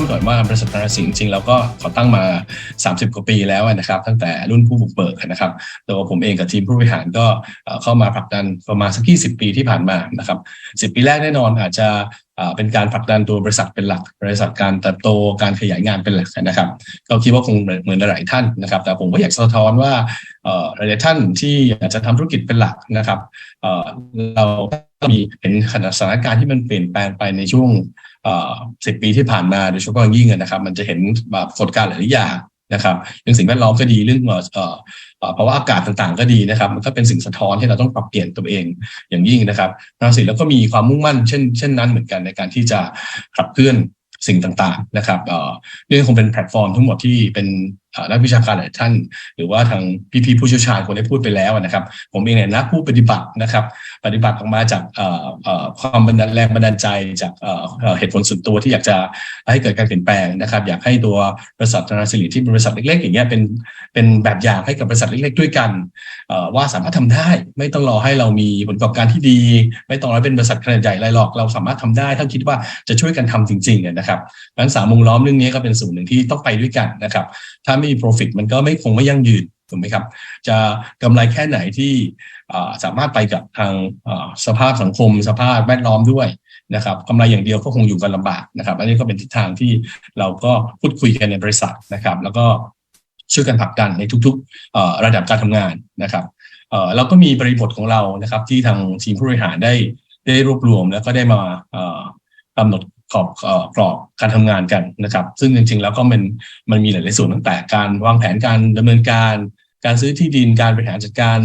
นก่อนว่าบริษัทธนาสิงจริงๆแล้วก็ก่อตั้งมา 30 กว่าปีแล้วนะครับตั้งแต่รุ่นผู้บุกเบิกนะครับตัวผมเองกับทีมผู้บริหารก็เข้ามาผลักดันประมาณสัก 20 ปีที่ผ่านมานะครับ 10 ปีแรกแน่นอนอาจจะเป็นการผลักดันตัวบริษัทเป็นหลัก บริษัทการเติบโตการขยายงานเป็นหลักนะครับก็คิดว่าคงเหมือนหลายท่านนะครับ แต่ผมก็อยากสะท้อนว่าหลายท่านที่อาจจะทำธุรกิจเป็นหลักนะครับเรามีเห็นขณะสถานการณ์ที่มันเปลี่ยนแปลงไปในช่วง สิบปีที่ผ่านมาโดยเฉพาะอย่างยิ่งนะครับ มันจะเห็นแบบกฎการหลายอย่างนะครับเรื่องสิ่งแวดล้อมก็ดีเรื่องเอ่อเพราะว่าอากาศต่างๆ ก็ดีนะครับ มันก็เป็นสิ่งสะท้อนที่เราต้องปรับเปลี่ยนตัวเองอย่างยิ่งนะครับทางศิแล้วก็มีความมุ่งมั่นเช่นเช่นนั้นเหมือนกันในการที่จะขับเคลื่อนสิ่งต่างๆนะครับเอ่อเรื่องคงเป็นแพลตฟอร์มทั้งหมดที่เป็น นักวิชาการหลายท่าน หรือว่าทางพี่ๆผู้เชี่ยวชาญคนได้พูดไปแล้วนะครับ ผมเองเนี่ยนักผู้ปฏิบัตินะครับ ปฏิบัติออกมาจากความบันดาลแรงบันดาลใจจากเหตุผลส่วนตัวที่อยากจะให้เกิดการเปลี่ยนแปลงนะครับ อยากให้ตัวบริษัทธนาสิริที่เป็นบริษัทเล็กๆ อย่างเงี้ยเป็นเป็นแบบอย่างให้กับบริษัทเล็กๆ ด้วยกันว่าสามารถทำได้ ไม่ต้องรอให้เรามีผลประกอบการที่ดี ไม่ต้องรอเป็นบริษัทขนาดใหญ่อะไรหรอกเราสามารถทำได้ ถ้าคิดว่าจะช่วยกันทำจริงๆนะครับงั้นสามวงล้อมเรื่องนี้ก็เป็นส่วนหนึ่งที่ต้องไปด้วยกันนะครับถ้าไม่มี profit มันก็ไม่คงไม่ยั่งยืนถูกไหมครับ จะกำไรแค่ไหนที่สามารถไปกับทางสภาพสังคม สภาพแวดล้อมด้วยนะครับกำไรอย่างเดียวก็คงอยู่กันลำบากนะครับ อันนี้ก็เป็นทิศทางที่เราก็พูดคุยกันในบริษัทนะครับ แล้วก็ช่วยกันผลักดันในทุกๆระดับการทำงานนะครับเราก็มีบริบทของเรานะครับ ที่ทางทีมผู้บริหารได้ได้รวบรวมแล้วก็ได้มากำหนด กรอบกรอบการทำงานกันนะครับ ซึ่งจริง ๆ แล้วก็มันมันมีหลาย ๆ ส่วนตั้งแต่การวางแผนการดำเนินการ การซื้อที่ดินการบริหารจัดการ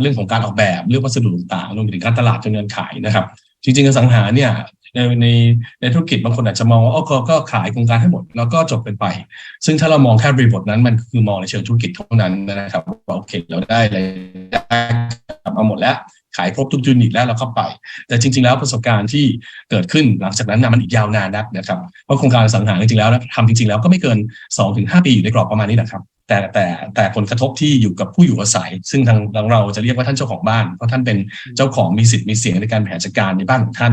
เรื่องของการออกแบบเรื่องวัสดุต่างๆรวมไปถึงการตลาดจำเนินขายนะครับ จริงๆอสังหาเนี่ยในในในธุรกิจบางคนอาจจะมองว่าอ๋อก็ก็ขายโครงการให้หมดแล้วก็จบเป็นไป ซึ่งถ้าเรามองแค่บริบทนั้นมันคือมองในเชิงธุรกิจเท่านั้นนะครับว่าโอเคเราได้อะไรได้กลับมาหมดแล้ว ขายครบทุกยูนิตแล้วเราก็ไป แต่จริง ๆ แล้วประสบการณ์ที่เกิดขึ้นหลังจากนั้นนะมันอีกยาวนานนักนะครับเพราะโครงการสังหารจริงๆแล้วทำจริงๆแล้วก็ไม่เกิน 2-5 ปีอยู่ในกรอบประมาณนี้แหละครับแต่แต่แต่ผลกระทบที่อยู่กับผู้อยู่อาศัย ซึ่งทางเราจะเรียกว่าท่านเจ้าของบ้าน เพราะท่านเป็นเจ้าของมีสิทธิ์มีเสียงในการบริหารจัดการในบ้านของท่าน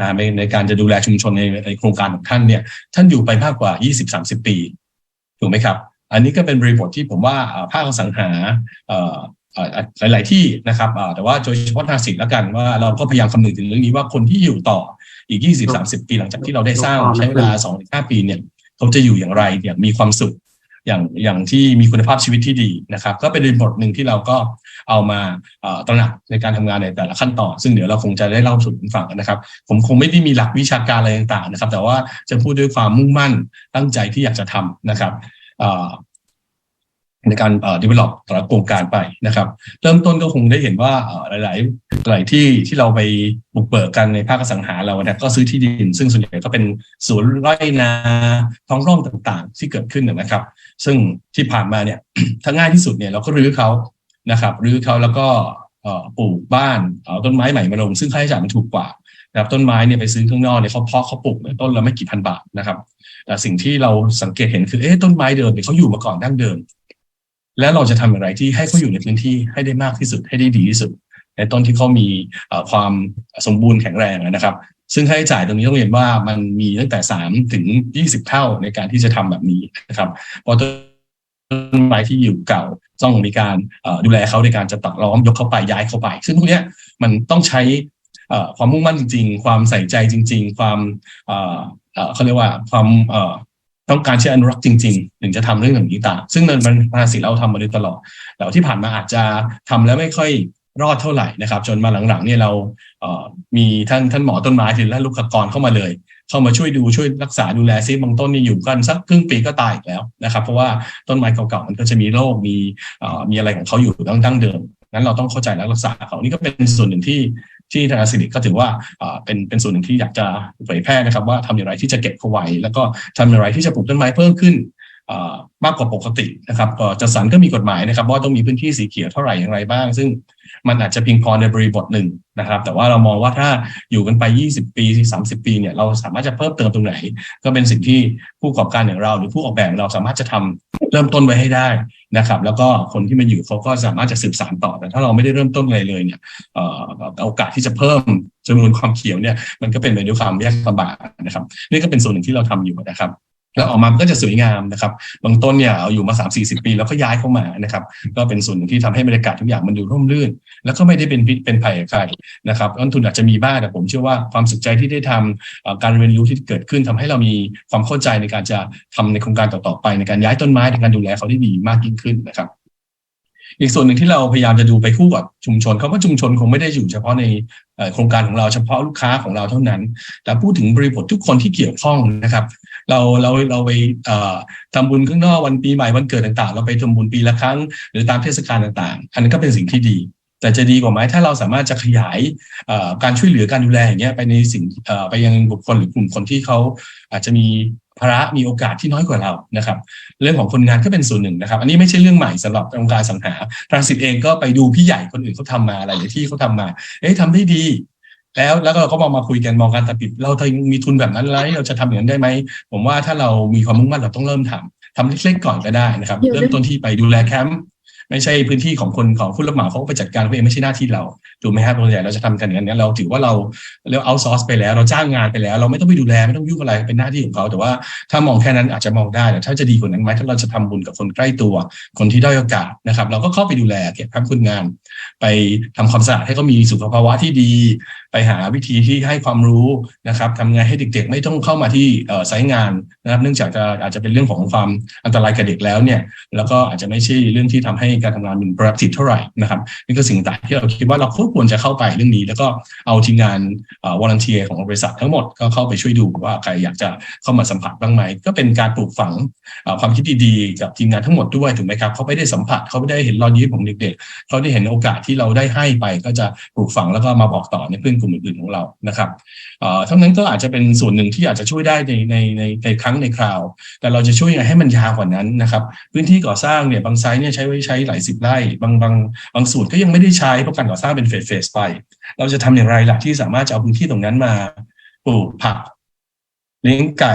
นะในในการจะดูแลชุมชนในในโครงการของท่านเนี่ย ท่านอยู่ไปมากกว่า 20-30 ปี ถูกไหมครับ อันนี้ก็เป็นบริบทที่ผมว่าอ่าภาคสังหา หลาย ๆ ที่นะครับอ่าแต่ว่าโดยเฉพาะทางสิทธิ์แล้วกันว่าเราก็พยายามคำนึงถึงเรื่องนี้ว่าคนที่อยู่ต่ออีก 20-30 ปีหลังจากที่เราได้สร้างใช้เวลา2-5ปีเนี่ยเขาจะอยู่อย่างไรอย่างมีความสุขอย่างอย่างที่มีคุณภาพชีวิตที่ดีนะครับ ก็เป็นบทหนึ่งที่เราก็เอามาเอ่อตระหนักในการทำงานในแต่ละขั้นตอน ซึ่งเดี๋ยวเราคงจะได้เล่าสู่กันฟังนะครับ ผมคงไม่ได้มีหลักวิชาการอะไรต่างๆนะครับ แต่ว่าจะพูดด้วยความมุ่งมั่นตั้งใจที่อยากจะทำนะครับเอ่อ ในการเอ่อ develop แต่ละโครงการไปนะครับ เริ่มต้นก็คงได้เห็นว่าเอ่อหลายๆหลายที่ที่เราไปบุกเบิกกันในภาคสังหาเราเนี่ยก็ซื้อที่ดิน ซึ่งส่วนใหญ่ก็เป็นสวนไร่นาท้องร่องต่างๆ ที่เกิดขึ้นนะครับ ซึ่งที่ผ่านมาเนี่ยถ้าง่ายที่สุดเนี่ยเราก็รื้อเขานะครับรื้อเขาแล้วก็เอ่อปลูกบ้านเอาต้นไม้ใหม่มาลงซึ่งค่าใช้จ่ายมันถูกกว่านะครับต้นไม้เนี่ยไปซื้อข้างนอกเนี่ยเขาเพาะเขาปลูกต้นละไม่กี่พันบาทนะครับแต่สิ่งที่เราสังเกตเห็นคือเอ๊ะต้นไม้เดิมเนี่ยเขาอยู่มาก่อนดั้งเดิม แล้วเราจะทำอย่างไรที่ให้เขาอยู่ในพื้นที่ให้ได้มากที่สุดให้ได้ดีที่สุด ในต้นที่เขามีความสมบูรณ์แข็งแรงนะครับ ซึ่งค่าใช้จ่ายตรงนี้ต้องเรียนว่ามันมีตั้งแต่สามถึงยี่สิบเท่าในการที่จะทำแบบนี้นะครับเพราะต้นไม้ที่อยู่เก่าต้องมีการดูแลเขาในการจะตัดล้อมยกเข้าไปย้ายเข้าไป ซึ่งพวกนี้มันต้องใช้ความมุ่งมั่นจริง ๆ ความใส่ใจจริง ๆ ความเขาเรียกว่าความ ต้องการที่จะอนุรักษ์จริงๆ ถึงจะทำเรื่องแบบนี้ต่างซึ่งมันมันภาษีเราทำมาโดยตลอดแต่ที่ผ่านมาอาจจะทำแล้วไม่ค่อยรอดเท่าไหร่นะครับ จนมาหลังๆเนี่ยเราเมีท่านท่านหมอต้นไม้ถึงท่านลูกกรเข้ามาเลย เข้ามาช่วยดูช่วยรักษาดูแลซิบางต้นนี่อยู่กันสักครึ่งปีก็ตายอีกแล้วนะครับ เพราะว่าต้นไม้เก่าๆมันก็จะมีโรคมีอ่อมีอะไรของเขาอยู่ตั้งดั้งเดิมนั้นเราต้องเข้าใจและรักษาเขานี่ก็เป็นส่วนหนึ่งที่ ที่ธนาสิริก็ถือว่าเป็นเป็นส่วนหนึ่งที่อยากจะเผยแพร่นะครับ ว่าทำอย่างไรที่จะเก็บเขาไว้ แล้วก็ทำอย่างไรที่จะปลูกต้นไม้เพิ่มขึ้น มากกว่าปกตินะครับก็จัดสรรก็มีกฎหมายนะครับ ว่าต้องมีพื้นที่สีเขียวเท่าไหร่อย่างไรบ้าง ซึ่งมันอาจจะเพียงพอในบริบทหนึ่งนะครับ แต่ว่าเรามองว่าถ้าอยู่กันไป 20 ปี 30 ปีเนี่ยเราสามารถจะเพิ่มเติมตรงไหน ก็เป็นสิ่งที่ผู้ประกอบการอย่างเรา หรือผู้ออกแบบเราสามารถจะทำเริ่มต้นไว้ให้ได้นะครับ แล้วก็คนที่มาอยู่เขาก็สามารถจะสืบสานต่อแต่ถ้าเราไม่ได้เริ่มต้นอะไรเลยเนี่ยโอกาสที่จะเพิ่มจำนวนความเขียวเนี่ยมันก็เป็นไปด้วยความยากลำบากนะครับ นี่ก็เป็นส่วนหนึ่งที่เราทำอยู่นะครับ แล้วออกมามันก็จะสวยงามนะครับ บางต้นเนี่ยเอาอยู่มา3 4 0 ปี แล้วก็ย้ายเข้ามานะครับ ก็เป็นส่วนหนึ่งที่ทำให้บรรยากาศทุกอย่างมันดูร่มรื่น แล้วก็ไม่ได้เป็นพิษเป็นภัยใครนะครับต้นทุนอาจจะมีบ้างแต่ผมเชื่อว่าความสุขใจที่ได้ทำเอ่อการเรียนรู้ที่เกิดขึ้นทำให้เรามีความเข้าใจในการจะทำในโครงการต่อๆไป ในการย้ายต้นไม้ในการดูแลเขาได้ดีมากยิ่งขึ้นนะครับอีกส่วนหนึ่งที่เราพยายามจะดูไปคู่กับชุมชนเขาว่าชุมชนคงไม่ได้อยู่เฉพาะในโครงการของเราเฉพาะลูกค้าของเราเท่านั้น แต่พูดถึงบริบททุกคนที่เกี่ยวข้องนะครับ เราเราเราไปทำบุญข้างนอกวันปีใหม่วันเกิดต่างๆ เราไปทำบุญปีละครั้ง หรือตามเทศกาลต่างๆ อันนั้นก็เป็นสิ่งที่ดี แต่จะดีกว่าไหมถ้าเราสามารถจะขยายการช่วยเหลือการดูแลอย่างเงี้ยไปในสิ่งไปยังบุคคลหรือกลุ่มคนที่เขาอาจจะมีภาระมีโอกาสที่น้อยกว่าเรานะครับ เรื่องของคนงานก็เป็นส่วนหนึ่งนะครับ อันนี้ไม่ใช่เรื่องใหม่สำหรับองค์การสังหาทรานสิตเองก็ไปดูพี่ใหญ่คนอื่นเขาทำมาหลายที่เขาทำมา เอ๊ะทำได้ดี แล้วแล้วก็เราก็มองมาคุยกันมองการตัดปิดเราถ้ามีทุนแบบนั้นแล้วเราจะทำอย่างนั้นได้ไหมผมว่าถ้าเรามีความมุ่งมั่นเราต้องเริ่มทำทำเล็กๆก่อนก็ได้นะครับเดี๋ยวเริ่มต้นที่ไปดูแลแคมป์ไม่ใช่พื้นที่ของคนของผู้รับเหมาเขาก็ไปจัดการเขาเองไม่ใช่หน้าที่เราถูกไหมครับตัวใหญ่เราจะทำกันอย่างนั้นเราถือว่าเราเราเอาซอร์สไปแล้ว เราจ้างงานไปแล้ว เราไม่ต้องไปดูแลไม่ต้องยุ่งอะไรเป็นหน้าที่ของเขาแต่ว่าถ้ามองแค่นั้นอาจจะมองได้แต่ถ้าจะดีกว่านั้นไหมถ้าเราจะทำบุญกับคนใกล้ตัว คนที่ด้อยโอกาสนะครับ เราก็เข้าไปดูแลเก็บแคมป์คนงาน ไปทำความสะอาดให้เขามีสุขภาวะที่ดี ไปหาวิธีที่ให้ความรู้นะครับทำไงให้เด็กๆ ไม่ต้องเข้ามาที่ไซต์งานนะครับ เนื่องจากจะอาจจะเป็นเรื่องของความอันตรายกับเด็กแล้วเนี่ย แล้วก็อาจจะไม่ใช่เรื่องที่ทำให้การทำงานมัน productive เท่าไหร่นะครับนี่ก็สิ่งต่างที่เราคิดว่าเราควรจะเข้าไปเรื่องนี้ แล้วก็เอาทีมงานวอลันเทียของบริษัททั้งหมดก็เข้าไปช่วยดูว่าใครอยากจะเข้ามาสัมผัสบ้างไหมก็เป็นการปลูกฝังความคิดดีๆกับทีมงานทั้งหมดด้วยถูกไหมครับเขาไม่ได้สัมผัสเขาไม่ได้เห็นรอยยิ้มของเด็กๆเขาได้เห็นโอกาสที่เราได้ให้ไปก็จะปลูกฝังแล้วก็มาบอกต่อในเพื่อนลุ่มอื่นๆของเรานะครับเอ่อทั้งนั้นก็อาจจะเป็นส่วนหนึ่งที่อาจจะช่วยได้ในในในในครั้งในคราว แต่เราจะช่วยยังไงให้มันยาวกว่านั้นนะครับ พื้นที่ก่อสร้างเนี่ยบางไซต์เนี่ยใช้ไว้ใช้หลายสิบไร่บางบางบางส่วนก็ยังไม่ได้ใช้เพราะการก่อสร้างเป็นเฟสเฟสไป เราจะทำอย่างไรล่ะที่สามารถจะเอาพื้นที่ตรงนั้นมาปลูกผักเลี้ยงไก่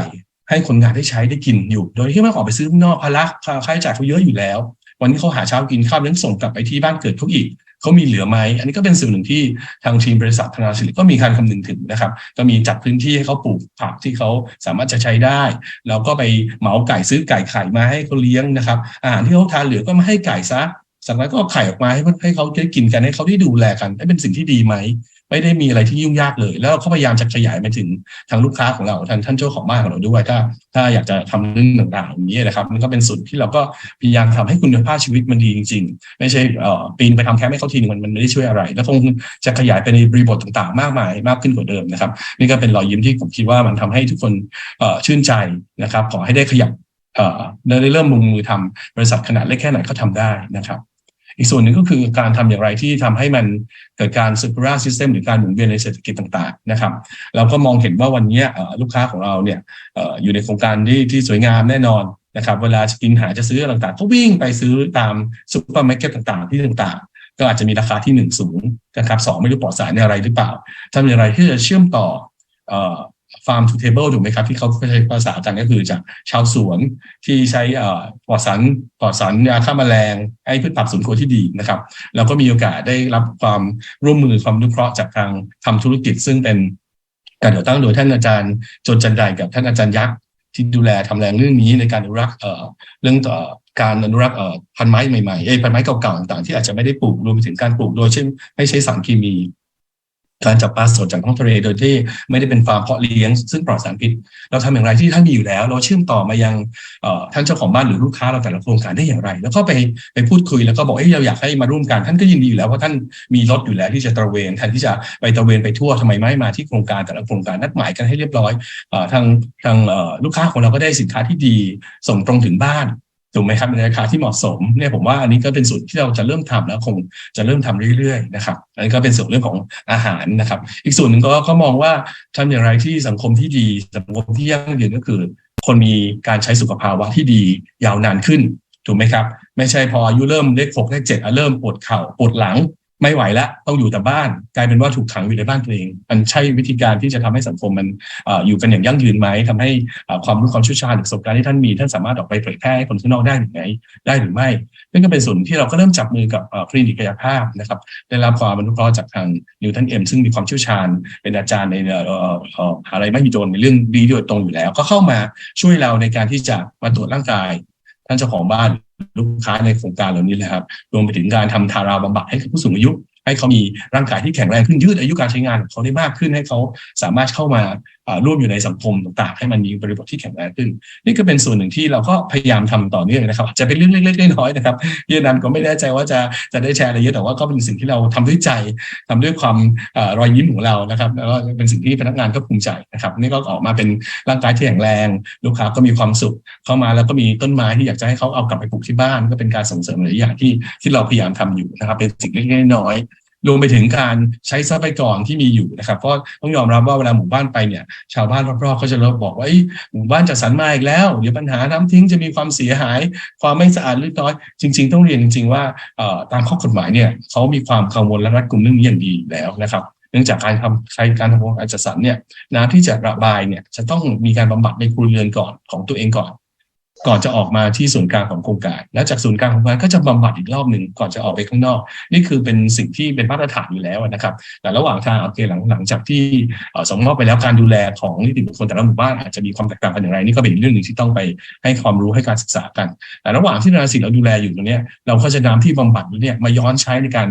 ให้คนงานได้ใช้ได้กินอยู่ โดยที่ไม่ออกไปซื้อข้างนอกภาระค่าใช้จ่ายเขาเยอะอยู่แล้ว วันนี้เขาหาเช้ากินข้าวเลี้ยงส่งกลับไปที่บ้านเกิดเขาอีก เขามีเหลือไหมอันนี้ก็เป็นส่วนหนึ่งที่ทางทีมบริษัทธนาสิริก็มีการคำนึงถึงนะครับ ก็มีจัดพื้นที่ให้เขาปลูกผักที่เขาสามารถจะใช้ได้ แล้วก็ไปเหมาไก่ซื้อไก่ไข่มาให้เขาเลี้ยงนะครับอาหารที่เขาทานเหลือก็มาให้ไก่ซะจากนั้นก็เอาไข่ออกมาให้ให้เขาได้กินกันให้เขาได้ดูแลกันให้เป็นสิ่งที่ดีไหม ไม่ได้มีอะไรที่ยุ่งยากเลย แล้วเราพยายามจะขยายไปถึงทางลูกค้าของเราท่างท่านเจ้าของบ้านของเราด้วยถ้า ถ้าอยากจะทำเรื่องต่างๆอย่างนี้นะครับมันก็เป็นส่วนที่เราก็พยายามทำให้คุณภาพชีวิตมันดีจริง ๆ ไม่ใช่เอ่อปีนไปทำแค่ไม่เข้าทีนึงมันมันไม่ได้ช่วยอะไร แล้วคงจะขยายไปในบริบทต่างๆ มากมายมากขึ้นกว่าเดิมนะครับ นี่ก็เป็นรอยยิ้มที่ผมคิดว่ามันทำให้ทุกคนเอ่อชื่นใจนะครับ ขอให้ได้ขยับเอ่อได้เริ่มลงมือทำบริษัทขนาดเล็กแค่ไหนก็ทำได้นะครับ อีกส่วนหนึ่งก็คือการทำอย่างไรที่ทำให้มันเกิดการ circular system หรือการหมุนเวียนในเศรษฐกิจต่างๆนะครับ เราก็มองเห็นว่าวันนี้ลูกค้าของเราเนี่ยอยู่ในโครงการที่ที่สวยงามแน่นอนนะครับ เวลาจะกินหาจะซื้อต่างๆก็วิ่งไปซื้อตามซุปเปอร์มาร์เก็ตต่างๆ ที่ต่างๆ ก็อาจจะมีราคาที่หนึ่งสูงนะครับสองไม่รู้ปลอดสารอะไรหรือเปล่าทำอย่างไรที่จะเชื่อมต่อ เอ่อ farm to table ถูกไหมครับ ที่เขาใช้ภาษากันก็คือจากชาวสวนที่ใช้อ่อปลอดสารปลอดสารยาฆ่าแมลงให้พืชผักสวนครัวที่ดีนะครับเราก็มีโอกาสได้รับความร่วมมือความนุเคราะห์จากทางทำธุรกิจ ซึ่งเป็นการก่อตั้งโดยท่านอาจารย์จนจันไดกับท่านอาจารย์ยักษ์ที่ดูแลทำแรงเรื่องนี้ในการอนุรักษ์เรื่องต่อการอนุรักษ์พันไม้ใหม่ๆเอ้พันไม้เก่าๆต่างๆที่อาจจะไม่ได้ปลูกรวมไปถึงการปลูกโดยเช่นไม่ใช้สารเคมี การจับปลาสดจากท้องทะเลโดยที่ไม่ได้เป็นฟาร์มเพาะเลี้ยงซึ่งปลอดสารพิษ เราทำอย่างไรที่ท่านมีอยู่แล้ว เราเชื่อมต่อมายังท่านเจ้าของบ้านหรือลูกค้าเราแต่ละโครงการได้อย่างไร แล้วก็ไปไปพูดคุยแล้วก็บอกเอ้ยเราอยากให้มาร่วมกันท่านก็ยินดีอยู่แล้วเพราะท่านมีรถอยู่แล้วที่จะตระเวนแทนที่จะไปตระเวนไปทั่วทำไมไม่มาที่โครงการแต่ละโครงการนัดหมายกันให้เรียบร้อยอทางทางลูกค้าของเราก็ได้สินค้าที่ดีส่งตรงถึงบ้าน ถูกไหมครับในราคาที่เหมาะสมเนี่ยผมว่าอันนี้ก็เป็นส่วนที่เราจะเริ่มทำแล้วคงจะเริ่มทำเรื่อยๆนะครับอันนี้ก็เป็นส่วนเรื่องของอาหารนะครับ อีกส่วนหนึ่งก็ก็มองว่าทำอย่างไรที่สังคมที่ดีสังคมที่ยั่งยืนก็คือ คนมีการใช้สุขภาวะที่ดียาวนานขึ้นถูกไหมครับ ไม่ใช่พออายุเริ่มเลขหกเลขเจ็ดเริ่มปวดเข่าปวดหลัง ไม่ไหวแล้วต้องอยู่แต่บ้าน กลายเป็นว่าถูกขังอยู่ในบ้านตัวเอง มันใช่วิธีการที่จะทำให้สังคมมันออยู่กันอย่างยั่งยืนไหมทำให้ความรู้ความเชี่ยวชาญหรือประสบการณ์ที่ท่านมี ท่านสามารถออกไปเผยแพร่ให้คนข้างนอกได้หรือไม่ได้หรือไม่นั่นก็เป็นส่วนที่เราก็เริ่มจับมือกับคลินิกกายภาพนะครับได้รับความอนุเคราะห์จากทางนิวทันเอ็มซึ่งมีความเชี่ยวชาญ เป็นอาจารย์ในออออะไรไม่มีโดนในเรื่องดีโดยตรงอยู่แล้ว ก็เข้ามาช่วยเราในการที่จะมาตรวจร่างกาย ท่านเจ้าของบ้าน ลูกค้าในโครงการเหล่านี้เลยครับรวมไปถึงการทำทาราบำบัดให้กับผู้สูงอายุ ให้เขามีร่างกายที่แข็งแรงขึ้นยืดอายุการใช้งานของเขาได้มากขึ้นให้เขาสามารถเข้ามาร่วมอยู่ในสังคมต่างๆ ให้มันมีบริบทที่แข็งแรงขึ้น นี่ก็เป็นส่วนหนึ่งที่เราก็พยายามทำต่อเนื่องนะครับจะเป็นเรื่องเล็กๆน้อยๆนะครับพี่นันก็ไม่แน่ใจว่าจะจะได้แชร์อะไรเยอะแต่ว่าก็เป็นสิ่งที่เราทำด้วยใจทำด้วยความอรอยยิ้มของเรานะครับแล้วก็เป็นสิ่งที่พนักงานก็ภูมิใจนะครับนี่ก็ออกมาเป็นร่างกายที่แข็งแรง ลูกค้าก็มีความสุขเข้ามาแล้วก็มีต้นไม้ที่อยากจะให้เขาเอากลับไปปลูกที่บ้านก็เป็นการส่งเสริมหลายอย่างที่ที่เราพยายามทำอยู่นะครับ เป็นสิ่งเล็กๆน้อยๆ รวมไปถึงการใช้ทรัพยากรที่มีอยู่นะครับเพราะต้องยอมรับว่าเวลาหมู่บ้านไปเนี่ย ชาวบ้านรอบๆก็จะเริ่มบอกว่าเอ้หมู่บ้านจัดสรรมาอีกแล้ว เดี๋ยวปัญหาน้ำทิ้งจะมีความเสียหาย ความไม่สะอาดเรียบร้อย จริง ๆ ต้องเรียนจริง ๆ ว่าตามข้อกฎหมายเนี่ยเขามีความกังวลและรัดกุมเรื่องนี้อย่างดีแล้วนะครับเนื่องจากการทำใช้การทำโครงการจัดสรรเนี่ยน้ำที่จะระบายเนี่ยจะต้องมีการบำบัดในครัวเรือนก่อนของตัวเองก่อน ก่อนจะออกมาที่ศูนย์กลางของโครงการ แล้วจากศูนย์กลางของโครงการก็จะบำบัดอีกรอบหนึ่งก่อนจะออกไปข้างนอก นี่คือเป็นสิ่งที่เป็นมาตรฐานอยู่แล้วนะครับ แต่ระหว่างทางโอเคหลังหลังจากที่ส่งมอบไปแล้วการดูแลของนิติบุคคลแต่ละหมู่บ้านอาจจะมีความแตกต่างกันอย่างไรนี่ก็เป็นเรื่องหนึ่งที่ต้องไปให้ความรู้ให้การศึกษากัน แต่ระหว่างที่นาสิเราดูแลอยู่ตรงนี้เราก็จะนำที่บำบัดเนี่ยมาย้อนใช้ในการ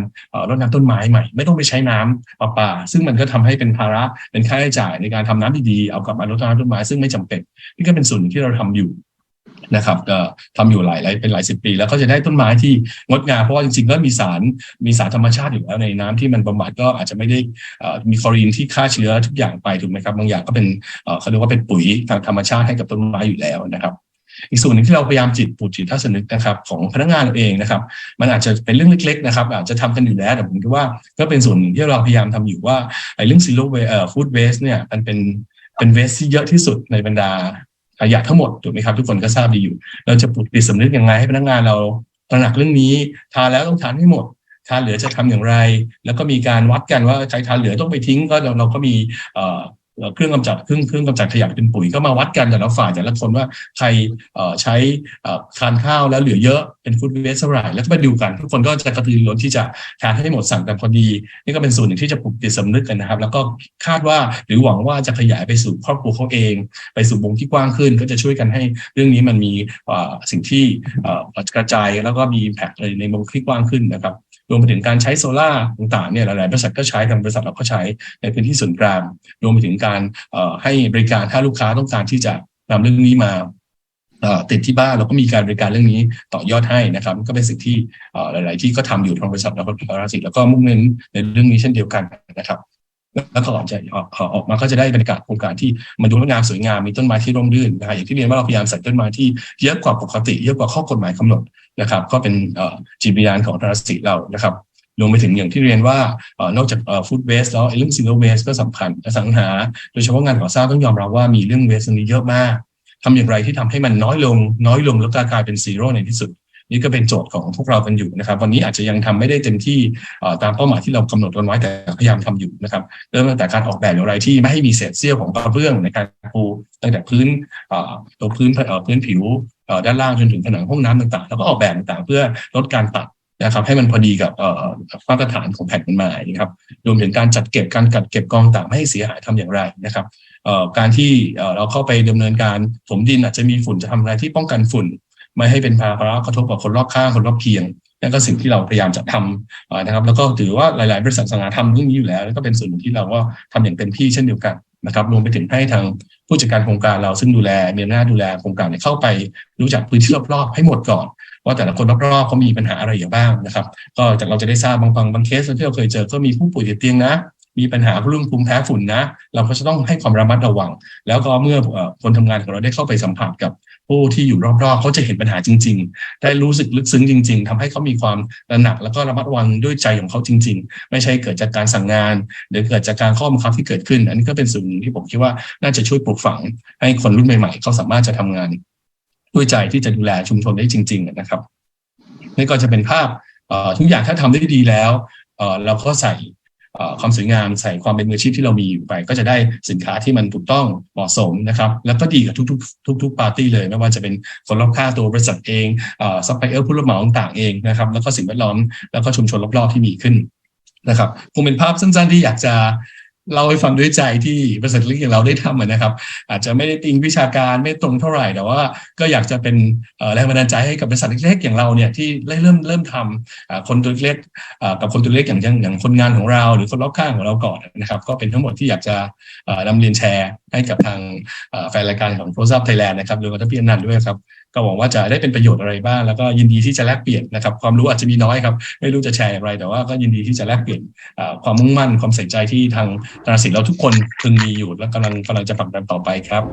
รดน้ำต้นไม้ใหม่ ไม่ต้องไปใช้น้ำประปา ซึ่งมันก็ทำให้เป็นภาระเป็นค่าใช้จ่ายในการทำน้ำดีๆเอากลับมารดน้ำต้นไม้ซึ่งไม่จำเป็นนี่ก็เป็นส่วนที่เราทำอยู่ นะครับก็ทำอยู่หลายหลายเป็นหลายสิบปี แล้วก็จะได้ต้นไม้ที่งดงามเพราะว่าจริงๆก็มีสารมีสารธรรมชาติอยู่แล้วในน้ำที่มันบำบัดก็อาจจะไม่ได้อ่อมีคลอรีนที่ฆ่าเชื้อทุกอย่างไปถูกไหมครับบางอย่างก็เป็นเอ่อเขาเรียกว่าเป็นปุ๋ยทางธรรมชาติให้กับต้นไม้อยู่แล้วนะครับอีกส่วนหนึ่งที่เราพยายามจิตปลูกจิตทัศนึกนะครับ ของพนักงานเราเองนะครับ มันอาจจะเป็นเรื่องเล็ก ๆ นะครับ อาจจะทำกันอยู่แล้วแต่ผมคิดว่าก็เป็นส่วนหนึ่งที่เราพยายามทำอยู่ว่าไอ้เรื่องซีโร่เวเอ่อฟู้ดเวสเนี่ยมันเป็นเป็นเวสที่เยอะที่สุดในบรรดา ขยะทั้งหมดถูกไหมครับ ทุกคนก็ทราบดีอยู่ เราจะปลุกจิตสำนึกยังไงให้พนักงานเราตระหนักเรื่องนี้ ทานแล้วต้องทานให้หมดทานเหลือจะทำอย่างไร แล้วก็มีการวัดกันว่าใครทานเหลือต้องไปทิ้งก็เราเราก็มี เครื่องกำจัดเครื่องเครื่องกำจัดขยะเป็นปุ๋ยก็มาวัดกันแต่ละฝ่ายแต่ละคนว่าใครใช้เอ่อทานข้าวแล้วเหลือเยอะเป็นฟู้ดเวสเท่าไหร่แล้วก็มาดูกัน ทุกคนก็จะกระตือรือร้นที่จะทานให้หมดสั่งกันพอดี นี่ก็เป็นส่วนหนึ่งที่จะปลุกจิตสำนึกกันนะครับ แล้วก็คาดว่าหรือหวังว่าจะขยายไปสู่ครอบครัวเขาเอง ไปสู่วงที่กว้างขึ้น ก็จะช่วยกันให้เรื่องนี้มันมีสิ่งที่กระจายแล้วก็มี impact ในวงที่กว้างขึ้นนะครับ รวมไปถึงการใช้โซล่าต่างๆเนี่ยหลายๆบริษัทก็ใช้ทางบริษัทเราก็ใช้ในพื้นที่ส่วนกลางรวมไปถึงการให้บริการถ้าลูกค้าต้องการที่จะนำเรื่องนี้มาติดที่บ้านเราก็มีการบริการเรื่องนี้ต่อยอดให้นะครับ ก็เป็นสิ่งที่หลาย ๆ ที่ก็ทำอยู่ทางบริษัทเราก็ราศีแล้วก็มุ่งเน้นในเรื่องนี้เช่นเดียวกันนะครับแล้วก็ออกจะออกออกมาก็จะได้บรรยากาศโครงการที่มันดูงดงามสวยงามมีต้นไม้ที่ร่มรื่นนะฮะอย่างที่เรียนว่าเราพยายามใส่ต้นไม้ที่เยอะกว่าปกติ เยอะกว่าข้อกฎหมายกำหนด นะครับ ก็เป็นจิตวิญญาณของทรสิเรานะครับรวมไปถึงอย่างที่เรียนว่าอนอกจากฟู้ดเวสแล้วไอ้เรื่องซิงเกิลเวสก็สำคัญสังหา โดยเฉพาะงานก่อสร้างต้องยอมรับว่ามีเรื่องเวสนี้เยอะมากทำอย่างไรที่ทำให้มันน้อยลง น้อยลงแล้วกลายเป็นซีโร่ในที่สุด นี่ก็เป็นโจทย์ของพวกเรากันอยู่นะครับ วันนี้อาจจะยังทำไม่ได้เต็มที่ตามเป้าหมายที่เรากำหนดกันไว้แต่พยายามทำอยู่นะครับเริ่มตั้งแต่การออกแบบอย่างไรที่ไม่ให้มีเศษเสี้ยวของกระเบื้องในการปูตั้งแต่พื้นตัวพื้นพื้นผิว ด้านล่างจนถึงผนังห้องน้ำต่างๆ แล้วก็ออกแบบต่างๆ เพื่อลดการตัดนะครับให้มันพอดีกับเอ่อมาตรฐานของแผ่นกฎหมานะครับรวมถึงการจัดเก็บการกัดเก็บกองต่างไม่ให้เสียหายทำอย่างไรนะครับการที่เราเข้าไปดำเนินการถมดินอาจจะมีฝุ่นจะทำอะไรที่ป้องกันฝุ่น ไม่ให้เป็นภาระกระทบกับคนรอบข้างคนรอบเคียงนั่นก็สิ่งที่เราพยายามจะทำนะครับ แล้วก็ถือว่าหลาย ๆ บริษัทสังหาทำเรื่องนี้อยู่แล้ว แล้วก็เป็นส่วนหนึ่งที่เราก็ทำอย่างเต็มที่เช่นเดียวกัน นะครับรวมไปถึงให้ทางผู้จัดการโครงการเราซึ่งดูแลมีอำนาจดูแลโครงการเนี่ยเข้าไปรู้จักพื้นที่รอบๆให้หมดก่อน ว่าแต่ละคนรอบๆเขามีปัญหาอะไรอย่างบ้างนะครับ ก็จากเราจะได้ทราบบางบางบางเคสที่เราเคยเจอก็มีผู้ป่วยติดเตียงนะ มีปัญหาเรื่องภูมิแพ้ฝุ่นนะ เราก็จะต้องให้ความระมัดระวัง แล้วก็เมื่อเอ่อคนทำงานของเราได้เข้าไปสัมผัสกับ ผู้ที่อยู่รอบๆเขาจะเห็นปัญหาจริง ๆ ได้รู้สึกลึกซึ้งจริง ๆทำให้เขามีความระหนักแล้วก็ระมัดระวังด้วยใจของเขาจริง ๆ ไม่ใช่เกิดจากการสั่งงาน หรือเกิดจากการข้อบังคับที่เกิดขึ้น อันนี้ก็เป็นส่วนหนึ่งที่ผมคิดว่าน่าจะช่วยปลูกฝัง ให้คนรุ่นใหม่ๆเขาสามารถจะทำงาน ด้วยใจที่จะดูแลชุมชนได้จริง ๆ นะครับนี่ก็จะเป็นภาพทุกอย่างถ้าทำได้ดีแล้วเราก็ใส่ ความสวยงามใส่ความเป็นมืออาชีพที่เรามีอยู่ไป ก็จะได้สินค้าที่มันถูกต้องเหมาะสมนะครับแล้วก็ดีกับทุกๆทุกๆปาร์ตี้เลย ไม่ว่าจะเป็นคนรอบข้างตัวบริษัทเองซัพพลายเออร์ผู้รับเหมาต่างๆเองนะครับแล้วก็สิ่งแวดล้อมแล้วก็ชุมชนรอบๆที่มีขึ้นนะครับคงเป็นภาพสั้นๆที่อยากจะ เล่าให้ฟังด้วยใจที่บริษัทเล็กอย่างเราได้ทำนะครับ อาจจะไม่ได้ติงวิชาการไม่ตรงเท่าไหร่แต่ว่าก็อยากจะเป็นแรงบันดาลใจให้กับบริษัทเล็กๆอย่างเราเนี่ยที่เริ่มเริ่มทำคนตัวเล็กกับคนตัวเล็กอย่างอย่างคนงานของเรา หรือคนรอบข้างของเราก่อนนะครับ ก็เป็นทั้งหมดที่อยากจะเอ่อนำเรียนแชร์ให้กับทางแฟนรายการของ Close Up Thailand นะครับรวมทั้งพี่อนันต์ด้วยครับก็หวังว่าจะได้เป็นประโยชน์อะไรบ้าง แล้วก็ยินดีที่จะแลกเปลี่ยนนะครับ ความรู้อาจจะมีน้อยครับ ไม่รู้จะแชร์อะไร แต่ว่าก็ยินดีที่จะแลกเปลี่ยนความมุ่งมั่นความใส่ใจที่ทางธนาสินเราทุกคนพึงมีอยู่ และกำลังกำลังจะผลักดันต่อไปครับ